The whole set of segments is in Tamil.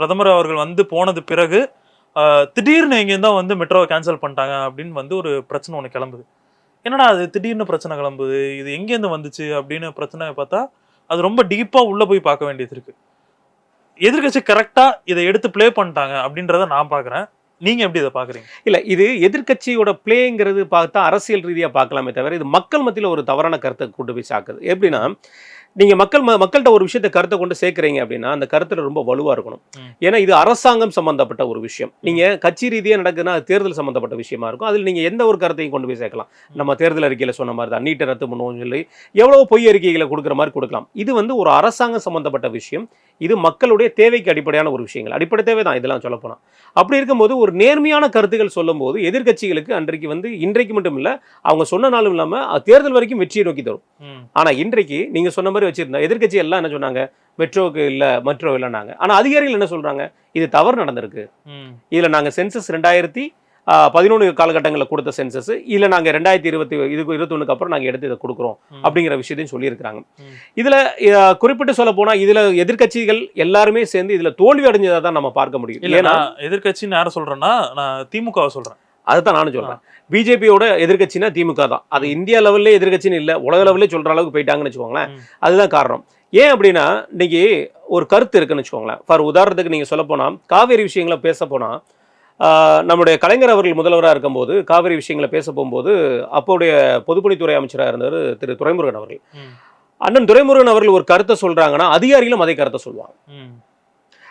பிரதமர் அவர்கள் வந்து போனது பிறகு திடீர்னு எங்கேயும் தான் வந்து மெட்ரோவை கேன்சல் பண்ணிட்டாங்க அப்படின்னு வந்து ஒரு பிரச்சனை ஒன்று கிளம்புது. என்னடா அது திடீர்னு பிரச்சனை கிளம்புது? இது எங்கேருந்து வந்துச்சு? அப்படின்னு பிரச்சனை பார்த்தா அது ரொம்ப டீப்பாக உள்ளே போய் பார்க்க வேண்டியது இருக்குது எதிர்க்கட்சி கரெக்டாக இதை எடுத்து ப்ளே பண்ணிட்டாங்க அப்படின்றத நான் பார்க்குறேன். நீங்க எப்படி இதை பாக்குறீங்க இல்ல இது எதிர்க்கட்சியோட பிளேங்கிறது பார்த்தா அரசியல் ரீதியா பார்க்கலாமே தவிர இது மக்கள் மத்தியில ஒரு தவறான கருத்தை கொண்டு போய் சாக்குது. எப்படின்னா நீங்க மக்கள் மக்கள்கிட்ட ஒரு விஷயத்தை கருத்தை கொண்டு சேர்க்கறீங்க அப்படின்னா அந்த கருத்துல ரொம்ப வலுவா இருக்கணும். ஏன்னா இது அரசாங்கம் சம்பந்தப்பட்ட ஒரு விஷயம். நீங்க கட்சி ரீதியா நடக்குதுன்னா அது தேர்தல் சம்பந்தப்பட்ட விஷயமா இருக்கும். அதில் நீங்க எந்த ஒரு கருத்தையும் கொண்டு போய் சேர்க்கலாம். நம்ம தேர்தல் அறிக்கையில சொன்ன மாதிரி தான் நீட்டை ரத்து பண்ணுவோம்னு சொல்லி எவ்வளவு பொய் அறிக்கைகளை கொடுக்குற மாதிரி கொடுக்கலாம். இது வந்து ஒரு அரசாங்கம் சம்பந்தப்பட்ட விஷயம். இது மக்களுடைய தேவைக்கு அடிப்படையான ஒரு விஷயங்கள். அடிப்படை தேவை தான் இதெல்லாம் சொல்ல போனா. அப்படி இருக்கும்போது ஒரு நேர்மையான கருத்துக்கள் சொல்லும்போது எதிர்க்கட்சிகளுக்கு அன்றைக்கு வந்து இன்றைக்கு மட்டும் இல்ல அவங்க சொன்ன நாளும் இல்லாம அது தேர்தல் வரைக்கும் வெற்றியை நோக்கி தரும். ம், ஆனா இன்றைக்கு நீங்க சொன்ன மாதிரி வச்சிருந்தா எதிர்க்கட்சி எல்லாம் என்ன சொன்னாங்க? மெட்ரோவுக்கு இல்ல மெட்ரோ இல்லைன்னாங்க. ஆனா அதிகாரிகள் என்ன சொல்றாங்க? இது தவறு நடந்திருக்கு. இதுல நாங்க சென்சஸ் ரெண்டாயிரத்தி பதினொன்று காலகட்டங்களில் கொடுத்த சென்சஸ் இல்ல நாங்க ரெண்டாயிரத்தி இருபத்தி இதுக்கு இருபத்தொன்னுக்கு அப்புறம் நாங்க எடுத்து இதை கொடுக்குறோம். அப்படிங்கிற விஷயத்தையும் சொல்லியிருக்கிறாங்க. இதுல குறிப்பிட்டு சொல்ல போனா இதுல எதிர்க்கட்சிகள் எல்லாருமே சேர்ந்து இதுல தோல்வி அடைஞ்சதை தான் நம்ம பார்க்க முடியும். ஏன்னா நான் எதிர்க்கட்சின்னு யாரை சொல்றேன்னா நான் திமுகவை சொல்றேன். அதுதான் நானும் சொல்றேன். பிஜேபியோட எதிர்க்கட்சினா திமுக தான். அது இந்தியா லெவல்லே எதிர்க்கட்சின்னு இல்ல உலக லெவல்லே சொல்ற அளவுக்கு போயிட்டாங்கன்னு வச்சுக்கோங்களேன். அதுதான் காரணம். ஏன் அப்படின்னா இன்னைக்கு ஒரு கருத்து இருக்குன்னு வச்சுக்கோங்களேன். ஃபார் உதாரணத்துக்கு நீங்க சொல்ல போனா காவேரி விஷயங்களை பேச போனா ஆஹ், நம்முடைய கலைஞர் அவர்கள் முதல்வராக இருக்கும்போது காவிரி விஷயங்களை பேச போகும்போது அப்போடைய பொதுப்பணித்துறை அமைச்சராக இருந்தவர் திரு துரைமுருகன் அவர்கள். அண்ணன் துரைமுருகன் அவர்கள் ஒரு கருத்தை சொல்றாங்கன்னா அதிகாரிகளும் அதே கருத்தை சொல்லுவாங்க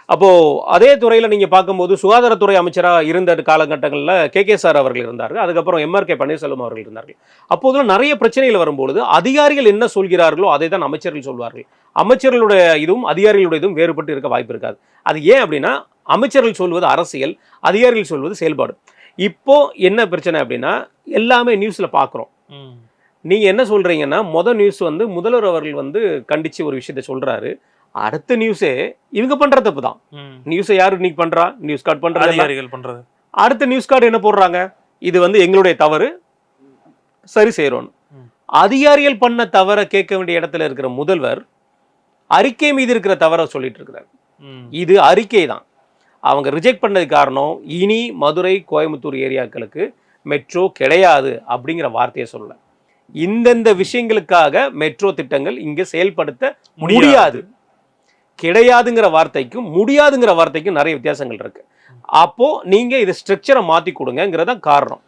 ம், அப்போ அதே துறையில நீங்க பார்க்கும்போது சுகாதாரத்துறை அமைச்சரா இருந்த காலகட்டங்களில் கே கே சார் அவர்கள் இருந்தார்கள் அதுக்கப்புறம் எம்ஆர் கே பன்னீர்செல்வம் அவர்கள் இருந்தார்கள். அப்போதெல்லாம் நிறைய பிரச்சனைகள் வரும்பொழுது அதிகாரிகள் என்ன சொல்கிறார்களோ அதை தான் அமைச்சர்கள் சொல்வார்கள். அமைச்சர்களுடைய இதுவும் அதிகாரிகளுடைய இதுவும் வேறுபட்டு இருக்க வாய்ப்பு இருக்காது. அது ஏன் அப்படின்னா அமைச்சர்கள் சொல்வது அரசியல் அதிகாரிகள் சொல்வது செயல்பாடு. இப்போ என்ன பிரச்சனை அப்படின்னா எல்லாமே நியூஸ்ல பார்க்குறோம். ம், நீங்க என்ன சொல்றீங்கன்னா முத நியூஸ் வந்து முதல்வர் அவர்கள் வந்து கண்டிச்சு ஒரு விஷயத்த சொல்றாரு. அடுத்த நியூஸே இவங்க பண்ற தப்பு தான். நியூஸை யார் இன்னைக்கு பண்றா? நியூஸ் கார்டு பண்றாங்க அதிகாரிகள் பண்றது. அடுத்த நியூஸ் கார்டு என்ன போடுறாங்க? இது வந்து எங்களுடைய தவறு. சரி செய்யறோம். அதிகாரிகள் பண்ண தவற கேட்க வேண்டிய இடத்துல இருக்கிற முதல்வர் அறிக்கை மீது இருக்கிற தவற சொல்லிட்டு இருக்கிறார். இது அறிக்கை தான். அவங்க ரிஜெக்ட் பண்ணது காரணம் இனி மதுரை கோயம்புத்தூர் ஏரியாக்களுக்கு மெட்ரோ கிடையாது அப்படிங்கிற வார்த்தையை சொல்லல. இந்தந்த விஷயங்களுக்காக மெட்ரோ திட்டங்கள் இங்க செயல்படுத்த முடியாது. கிடையாதுங்கிற வார்த்தைக்கும் முடியாதுங்கிற வார்த்தைக்கும் நிறைய வித்தியாசங்கள் இருக்குது அப்போது நீங்கள் இது ஸ்ட்ரக்சரை மாற்றி கொடுங்கங்கிறதான் காரணம்.